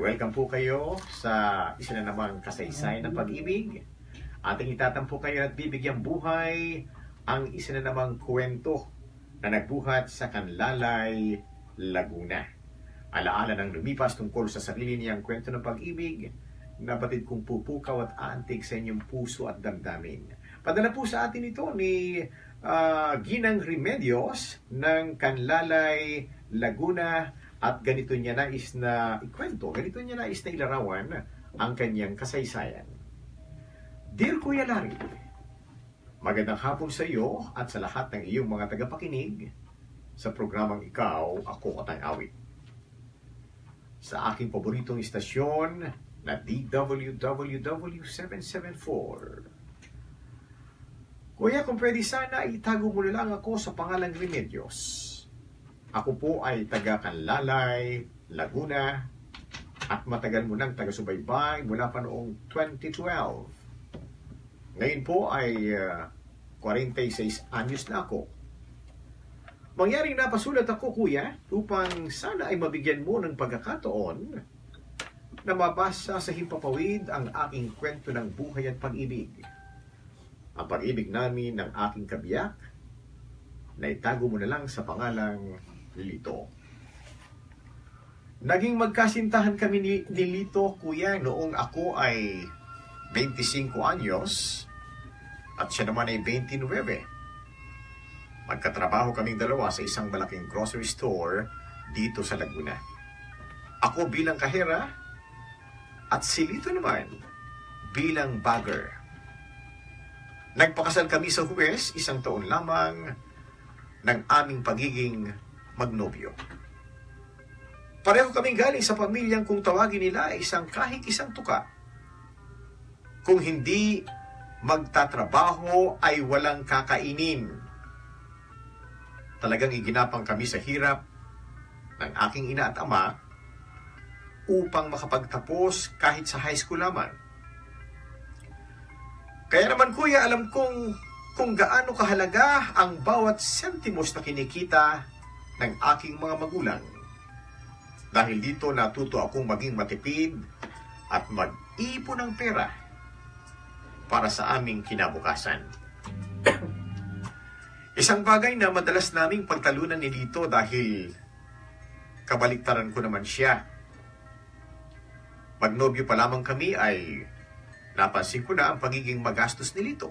Welcome po kayo sa isa na namang kasaysay ng pag-ibig. Ating itatampo kayo at bibigyang buhay ang isa na namang kwento na nagbuhat sa Kanlalay, Laguna. Alaala ng lumipas tungkol sa sarili niyang kwento ng pag-ibig, nabatid kong pupukaw at aantig sa inyong puso at damdamin. Padala po sa atin ito ni ah, Ginang Remedios ng Kanlalay, Laguna at ganito niya nais na ikwento, ganito niya nais na ilarawan ang kanyang kasaysayan. Dear Kuya Larry, magandang hapon sa iyo at sa lahat ng iyong mga tagapakinig sa programang Ikaw, Ako at ang Awit. Sa aking paboritong istasyon na DWWW 774. Kuya, kung pwede sana, itago mo na lang ako sa pangalang Remedios. Ako po ay taga Kanlalay, Laguna, at matagal mo nang taga-subaybay mula pa noong 2012. Ngayon po ay ah, 46 anyos na ako. Mangyaring napasulat ako, kuya, upang sana ay mabigyan mo ng pagkakataon na mabasa sa himpapawid ang aking kwento ng buhay at pag-ibig. Ang pag-ibig namin ng aking kabiyak na itago mo na lang sa pangalang Lito. Naging magkasintahan kami ni, ni Lito, kuya, noong ako ay 25 anyos at siya naman ay 29. Magkatrabaho kaming dalawa sa isang malaking grocery store dito sa Laguna. Ako bilang kahera at si Lito naman bilang bagger. Nagpakasal kami sa Huwes isang taon lamang ng aming pagiging magnobyo. Pareho kaming galing sa pamilyang kung tawagin nila isang kahit isang tuka. Kung hindi magtatrabaho ay walang kakainin. Talagang iginapang kami sa hirap ng aking ina at ama upang makapagtapos kahit sa high school lamang. Kaya naman kuya, alam kong kung gaano kahalaga ang bawat sentimos na kinikita ng aking mga magulang. Dahil dito natuto akong maging matipid at mag-ipon ng pera para sa aming kinabukasan. Isang bagay na madalas naming pagtalunan ni Lito dahil kabaliktaran ko naman siya. Magnobyo pa lamang kami ay napansin ko na ang pagiging magastos ni Lito.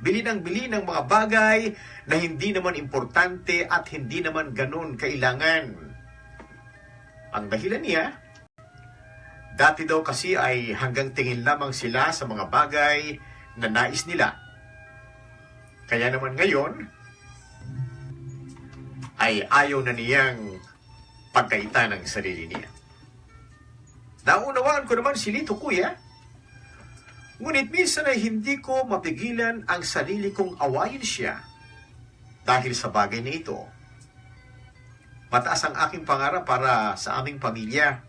Bili ng bili ng mga bagay na hindi naman importante at hindi naman ganun kailangan. Ang dahilan niya, dati daw kasi ay hanggang tingin lamang sila sa mga bagay na nais nila. Kaya naman ngayon, ay ayaw na niyang pagkaita ng sarili niya. Naunawaan ko naman si Lito, kuya. Ngunit minsan ay hindi ko mapigilan ang sarili kong awayin siya dahil sa bagay na ito. Mataas ang aking pangarap para sa aming pamilya.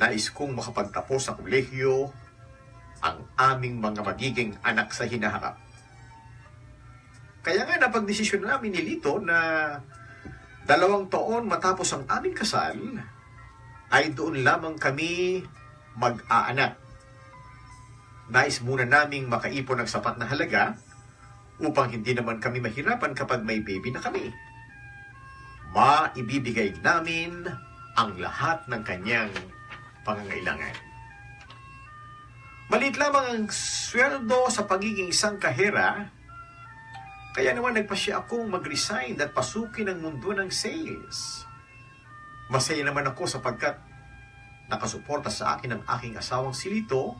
Nais kong makapagtapos sa kolehiyo ang aming mga magiging anak sa hinaharap. Kaya nga napagdesisyon namin ni Lito na dalawang taon matapos ang aming kasal, ay doon lamang kami mag-aanak. Nais muna naming makaipon ng sapat na halaga upang hindi naman kami mahirapan kapag may baby na kami. Maibibigay namin ang lahat ng kanyang pangangailangan. Malit lamang ang sweldo sa pagiging isang kahera, kaya naman nagpasya akong mag-resign at pasukin ang mundo ng sales. Masaya naman ako sapagkat nakasuporta sa akin ang aking asawang silito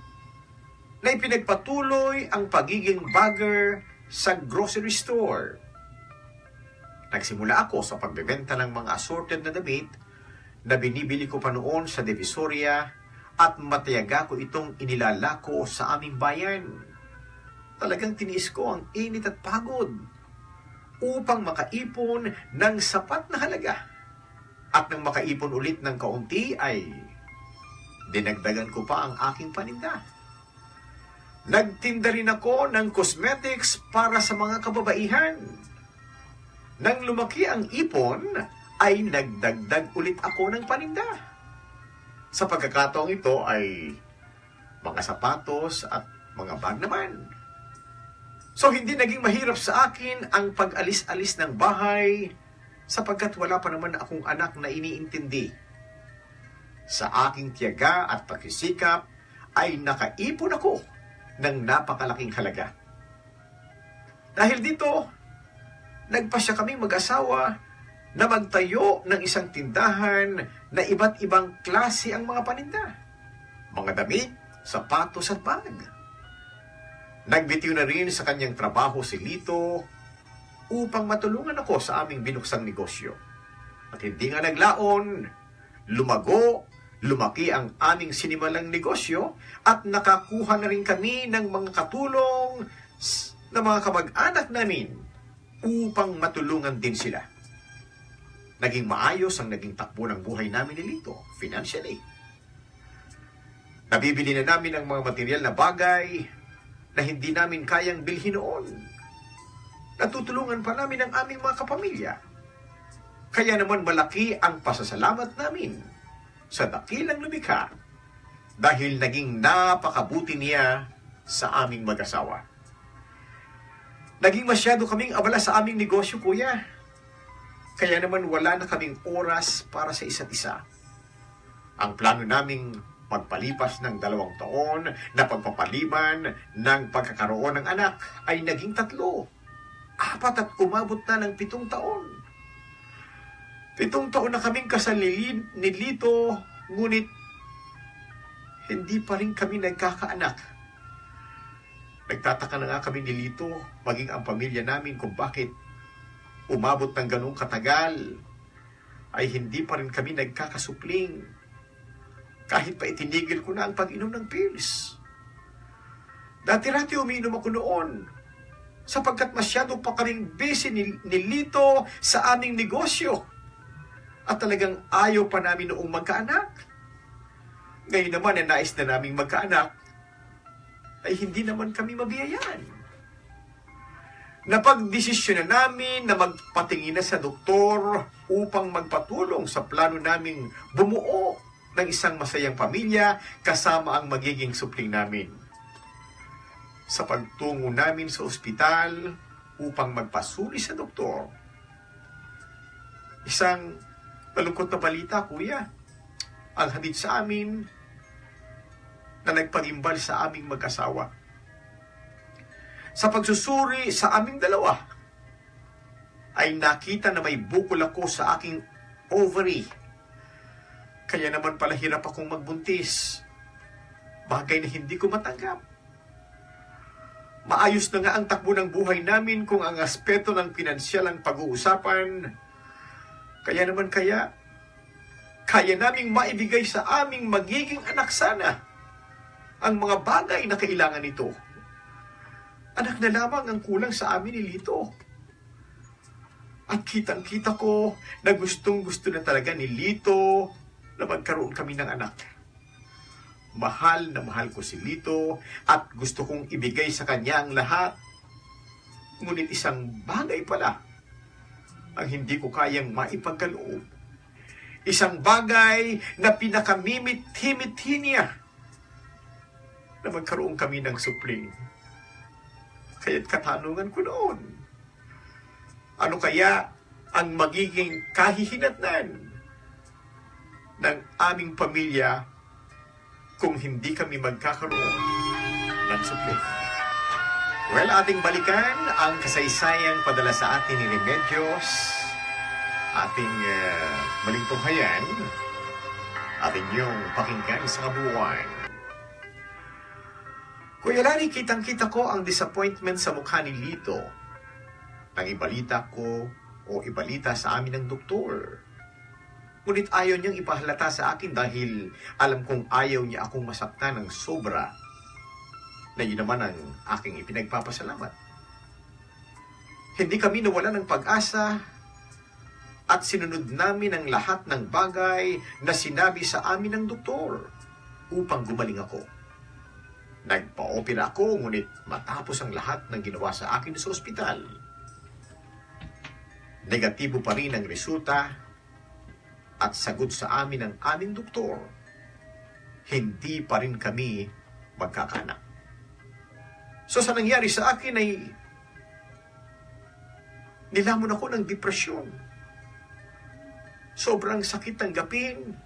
na ipinagpatuloy ang pagiging bagger sa grocery store. Nagsimula ako sa pagbebenta ng mga assorted na damit na binibili ko pa noon sa Divisoria at matayaga ko itong inilalako sa aming bayan. Talagang tiniis ko ang init at pagod upang makaipon ng sapat na halaga. At nang makaipon ulit ng kaunti ay dinagdagan ko pa ang aking paninda. Nagtinda rin ako ng cosmetics para sa mga kababaihan. Nang lumaki ang ipon, ay nagdagdag ulit ako ng paninda. Sa pagkakataong ito ay mga sapatos at mga bag naman. So hindi naging mahirap sa akin ang pag-alis-alis ng bahay sapagkat wala pa naman akong anak na iniintindi. Sa aking tiyaga at pagsisikap ay nakaipon ako ng napakalaking halaga. Dahil dito, nagpasya kaming mag-asawa na magtayo ng isang tindahan na iba't ibang klase ang mga paninda. Mga damit, sapatos at bag. Nagbitiw na rin sa kanyang trabaho si Lito upang matulungan ako sa aming binuksang negosyo. At hindi nga naglaon, lumago, lumaki ang aming sinimalang negosyo at nakakuha na rin kami ng mga katulong na mga kamag-anak namin upang matulungan din sila. Naging maayos ang naging takbo ng buhay namin ni Lito, financially. Nabibili na namin ang mga material na bagay na hindi namin kayang bilhin noon. Natutulungan pa namin ang aming mga kapamilya. Kaya naman malaki ang pasasalamat namin sa dakilang lumikha dahil naging napakabuti niya sa aming mag-asawa. Naging masyado kaming abala sa aming negosyo, kuya. Kaya naman wala na kaming oras para sa isa't isa. Ang plano naming magpalipas ng dalawang taon na pagpapaliban ng pagkakaroon ng anak ay naging tatlo. Apat at umabot na ng pitong taon. Pitong taon na kaming kasal ni Li- ni Lito, ngunit hindi pa rin kami nagkakaanak. Nagtataka na nga kami ni Lito, maging ang pamilya namin kung bakit umabot ng ganong katagal ay hindi pa rin kami nagkakasupling. Kahit pa itinigil ko na ang pag-inom ng pills. Dati-rati umiinom ako noon sapagkat masyado pa kaming busy ni, ni sa aming negosyo. At talagang ayaw pa namin noong magkaanak. Ngayon naman na nais na naming magkaanak, ay hindi naman kami mabiyayaan. Napagdesisyon na namin na magpatingin na sa doktor upang magpatulong sa plano naming bumuo ng isang masayang pamilya kasama ang magiging supling namin. Sa pagtungo namin sa ospital upang magpasuri sa doktor, isang malungkot na balita, kuya, ang hatid sa amin na nagpagimbal sa aming mag-asawa. Sa pagsusuri sa aming dalawa, ay nakita na may bukol ako sa aking ovary. Kaya naman pala hirap akong magbuntis. Bagay na hindi ko matanggap. Maayos na nga ang takbo ng buhay namin kung ang aspeto ng pinansyal ang pag-uusapan. Kaya naman kaya, kaya naming maibigay sa aming magiging anak sana ang mga bagay na kailangan nito. Anak na lamang ang kulang sa amin ni Lito. At kitang-kita ko na gustong-gusto na talaga ni Lito na magkaroon kami ng anak. Mahal na mahal ko si Lito at gusto kong ibigay sa kanya ang lahat. Ngunit isang bagay pala ang hindi ko kayang maipagkaloob. Isang bagay na pinakamimit-himit niya na magkaroon kami ng supling. Kaya't katanungan ko noon, ano kaya ang magiging kahihinatnan ng aming pamilya kung hindi kami magkakaroon ng supling? Well, ating balikan ang kasaysayang padala sa atin ni Remedios, ating uh, maling tunghayan, yung pakinggan sa kabuuan. Kuya Larry, kitang-kita ko ang disappointment sa mukha ni Lito. Nang ibalita ko o ibalita sa amin ng doktor. Ngunit ayaw niyang ipahalata sa akin dahil alam kong ayaw niya akong masaktan ng sobra na yun naman ang aking ipinagpapasalamat. Hindi kami nawala ng pag-asa at sinunod namin ang lahat ng bagay na sinabi sa amin ng doktor upang gumaling ako. Nagpa-opera ako, ngunit matapos ang lahat ng ginawa sa akin sa ospital. Negatibo pa rin ang resulta at sagot sa amin ng aming doktor, hindi pa rin kami magkakanak. So sa nangyari sa akin ay nilamon ako ng depresyon. Sobrang sakit tanggapin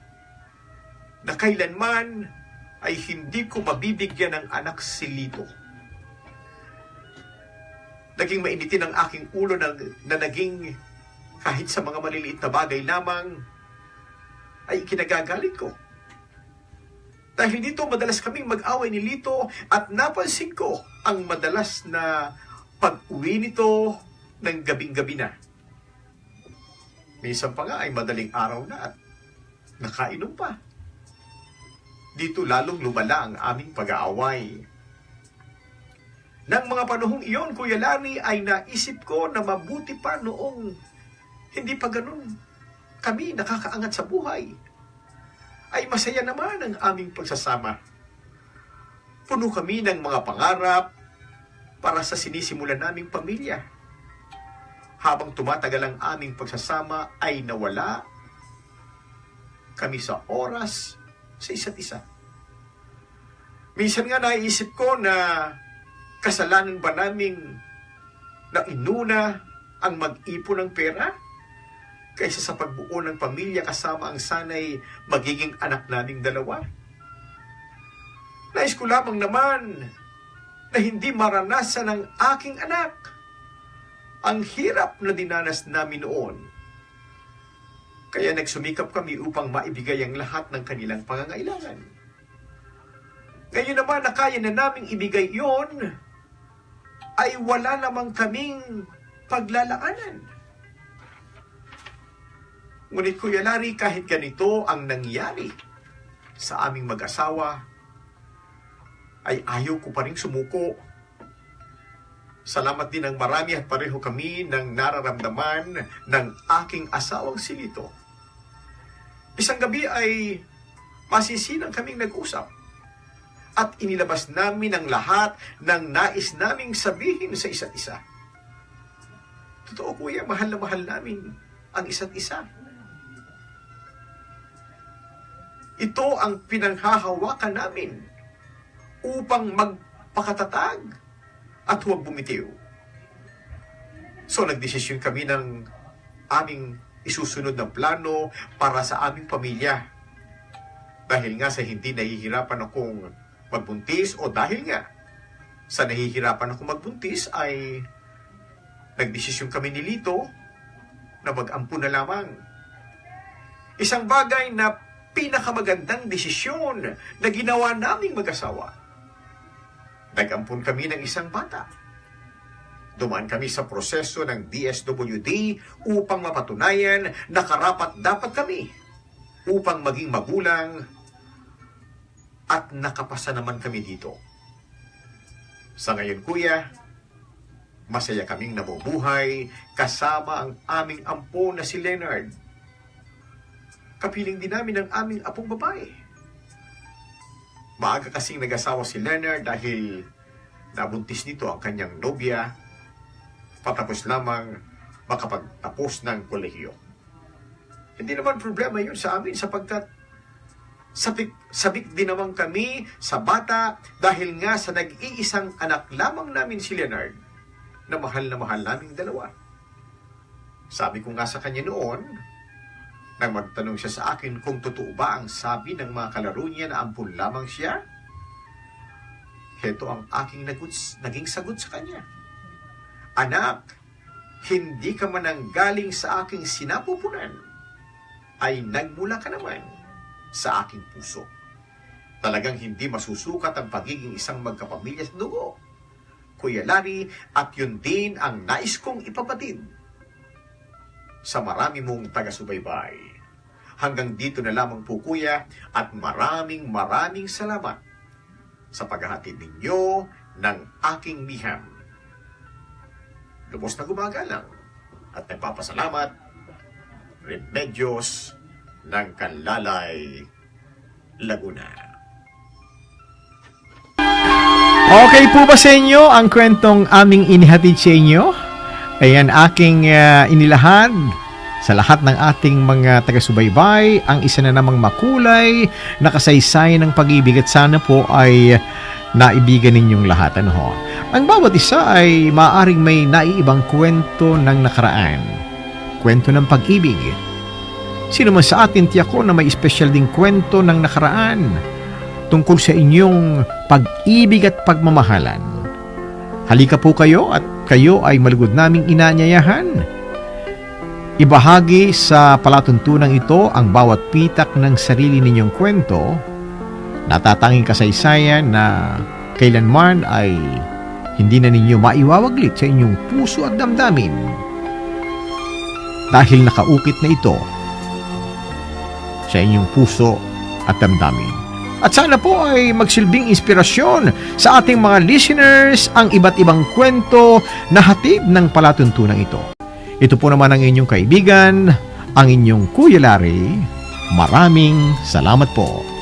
na kailanman ay hindi ko mabibigyan ng anak si Lito. Naging mainitin ang aking ulo na, na naging kahit sa mga maliliit na bagay lamang ay kinagagalit ko. Dahil dito madalas kaming mag-away ni Lito at napansin ko ang madalas na pag-uwi nito ng gabing-gabi na. Minsan pa nga ay madaling araw na at nakainom pa. Dito lalong lumala ang aming pag-aaway. Nang mga panahong iyon, Kuya Lani, ay naisip ko na mabuti pa noong hindi pa ganun kami nakakaangat sa buhay. Ay masaya naman ang aming pagsasama. Puno kami ng mga pangarap para sa sinisimulan naming pamilya. Habang tumatagal ang aming pagsasama ay nawala kami sa oras sa isa't isa. Minsan nga naisip ko na kasalanan ba naming na inuna ang mag-ipon ng pera kaysa sa pagbuo ng pamilya kasama ang sanay magiging anak naming dalawa? Nais ko lamang naman na hindi maranasan ng aking anak ang hirap na dinanas namin noon. Kaya nagsumikap kami upang maibigay ang lahat ng kanilang pangangailangan. Ngayon naman na kaya na naming ibigay yon, ay wala namang kaming paglalaanan. Ngunit Kuya Larry, kahit ganito ang nangyari sa aming mag-asawa, ay ayaw ko pa rin sumuko. Salamat din ng marami at pareho kami ng nararamdaman ng aking asawang silito. Isang gabi ay masisinang kaming nag-usap at inilabas namin ang lahat ng nais naming sabihin sa isa't isa. Totoo kuya, mahal na mahal namin ang isa't isa. Ito ang pinanghahawakan namin upang magpakatatag at huwag bumitiw. So nagdesisyon kami ng aming isusunod na plano para sa aming pamilya. Dahil nga sa hindi nahihirapan akong magbuntis o dahil nga sa nahihirapan ako magbuntis ay nagdesisyon kami ni Lito na mag-ampo na lamang. Isang bagay na pinakamagandang desisyon na ginawa naming mag-asawa. Nag-ampun kami ng isang bata. Dumaan kami sa proseso ng DSWD upang mapatunayan na karapat dapat kami upang maging magulang at nakapasa naman kami dito. Sa ngayon, kuya, masaya kaming nabubuhay kasama ang aming ampo na si Leonard. Kapiling din namin ang aming apong babae. Maaga kasing nag-asawa si Leonard dahil nabuntis nito ang kanyang nobya patapos lamang makapagtapos ng kolehiyo. Hindi naman problema yun sa amin sapagkat sabik, sabik din naman kami sa bata dahil nga sa nag-iisang anak lamang namin si Leonard na mahal na mahal naming dalawa. Sabi ko nga sa kanya noon, nang magtanong siya sa akin kung totoo ba ang sabi ng mga kalaro niya na ampun lamang siya, heto ang aking naguts, naging sagot sa kanya. Anak, hindi ka man ang sa aking sinapupunan, ay nagmula ka naman sa aking puso. Talagang hindi masusukat ang pagiging isang magkapamilya sa dugo. Kuya Larry, at yun din ang nais kong ipapatid sa marami mong taga-subaybay. Hanggang dito na lamang po kuya at maraming maraming salamat sa paghahatid ninyo ng aking miham. Lubos na gumagalang at nagpapasalamat Remedios ng Kanlalay, Laguna. Okay po ba sa inyo ang kwentong aming inihatid sa inyo? Ayan, aking ah, inilahad sa lahat ng ating mga taga-subaybay, ang isa na namang makulay na kasaysay ng pag-ibig at sana po ay naibigan ninyong lahat. Ano ho? Ang bawat isa ay maaring may naiibang kwento ng nakaraan. Kwento ng pag-ibig. Sino man sa atin tiyak ko na may espesyal ding kwento ng nakaraan tungkol sa inyong pag-ibig at pagmamahalan. Halika po kayo at kayo ay malugod naming inanyayahan. Ibahagi sa palatuntunang ito ang bawat pitak ng sarili ninyong kwento, natatanging kasaysayan na kailanman ay hindi na ninyo maiwawaglit sa inyong puso at damdamin. Dahil nakaukit na ito sa inyong puso at damdamin. At sana po ay magsilbing inspirasyon sa ating mga listeners ang iba't ibang kwento na hatid ng palatuntunan ito. Ito po naman ang inyong kaibigan, ang inyong Kuya Larry. Maraming salamat po.